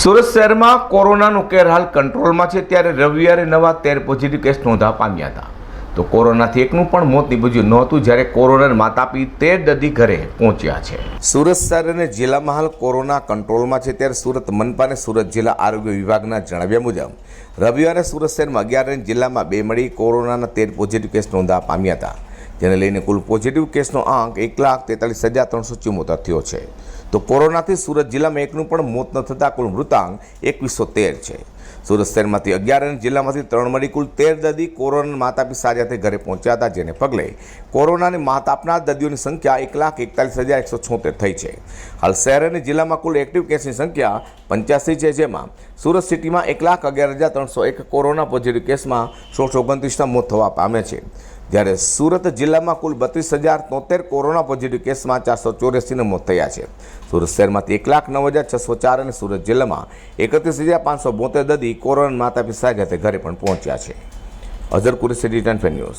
સુરત શહેરમાં કોરોનાનો કેર હાલ કંટ્રોલમાં છે ત્યારે રવિવારે નવા તેર પોઝિટિવ કેસ નોંધા પામ્યા હતા. તો કોરોનાથી એકનું પણ મોત નીપજ્યું નહોતું જ્યારે કોરોનાને માતાપી તેર દર્દી ઘરે પહોંચ્યા છે. સુરત શહેર અને જિલ્લામાં હાલ કોરોના કંટ્રોલમાં છે ત્યારે સુરત મનપા અને સુરત જિલ્લા આરોગ્ય વિભાગના જણાવ્યા મુજબ, રવિવારે સુરત શહેરમાં અગિયાર જિલ્લામાં બે મળી કોરોનાના તેર પોઝિટિવ કેસ નોંધા પામ્યા હતા. જેને લઈને કુલ પોઝિટિવ કેસનો આંક એક લાખ તેતાલીસ હજાર ત્રણસો ચુમ્મોતેર થયો છે. તો કોરોનાથી સુરત જિલ્લામાં એકનું પણ મોત ન થતાં કુલ મૃતાંક એકવીસો તેર છે. સુરત શહેરમાંથી અગિયાર અને જિલ્લામાંથી ત્રણ મળી કુલ તેર દર્દી કોરોના માતાપી સાથે ઘરે પહોંચ્યા હતા, જેને પગલે કોરોનાની માત આપનાર દર્દીઓની સંખ્યા એક લાખ એકતાલીસ હજાર એકસો છોતેર થઈ છે. હાલ શહેર અને જિલ્લામાં કુલ એક્ટિવ કેસની સંખ્યા પંચ્યાસી છે, જેમાં સુરત સિટીમાં એક લાખ અગિયાર હજાર ત્રણસો એક કોરોના પોઝિટિવ કેસમાં સોળસો ઓગણત્રીસના મોત થવા પામે છે. જ્યારે સુરત જિલ્લામાં કુલ બત્રીસ હજાર તોતેર કોરોના પોઝિટિવ કેસમાં ચારસો ચોર્યાસીના મોત થયા છે. સુરત શહેરમાંથી એક લાખ નવ હજાર છસો ચાર અને સુરત જિલ્લામાં એકત્રીસ હજાર પાંચસો બોતેર દર્દી કોરોના માતા પિતા સાથે ઘરે પણ પહોંચ્યા છે. Azhar Qureshi return news.